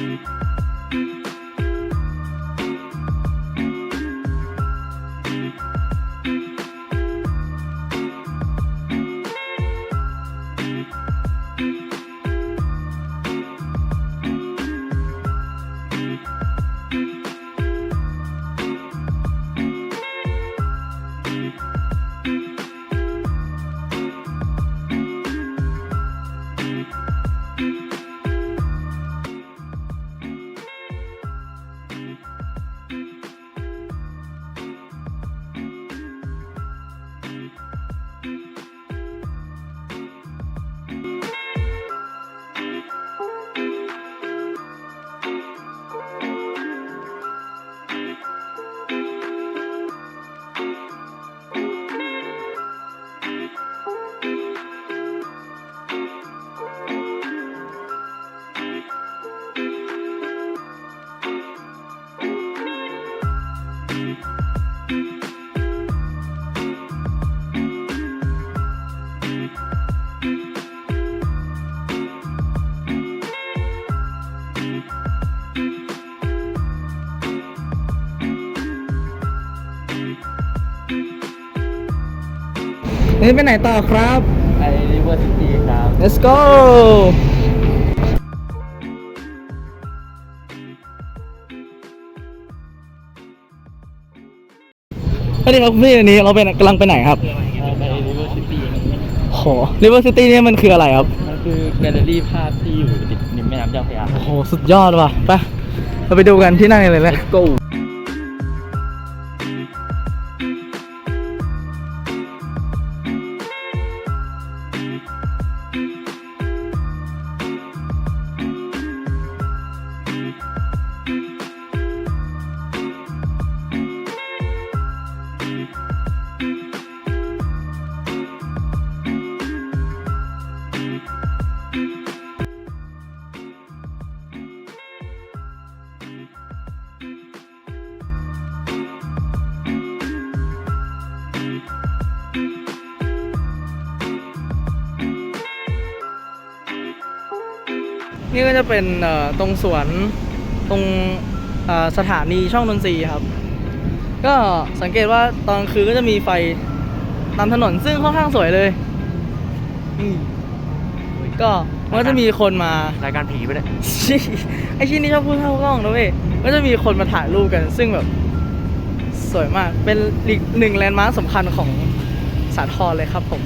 Música นี่ไปไหนต่อครับ ไปริเวอร์ซิตี้ครับ let's go วัสดีครับคุณพี่อันนี้เราเป็นกำลังไปไหนครับไปริเวอร์ซิตี้โห River City เนี่ยมันคืออะไรครับ มันคือแกลเลอรี่ภาพที่อยู่ติดริมแม่น้ำเจ้าพระยาโอ้โห สุดยอดว่ะ ไป เราไปดูกันที่นั่นเลยเลย go นี่ก็จะเป็นเอ่อตรงสวนตรงเอ่อสถานีช่องนนทรีย์ครับ ก็สังเกตว่าตอนกลางคืนก็จะมีไฟตามถนนซึ่งค่อนข้างสวยเลยนี่ก็มันก็จะมีคนมารายการผีไปเลยชี้ไอชิ้นนี้ชอบพูดเข้ากล้องนะเว้ยก็จะมีคนมาถ่ายรูปกัน ซึ่งแบบสวยมากเป็นอีกหนึ่งแลนด์มาร์คสำคัญของสาทรเลยครับผม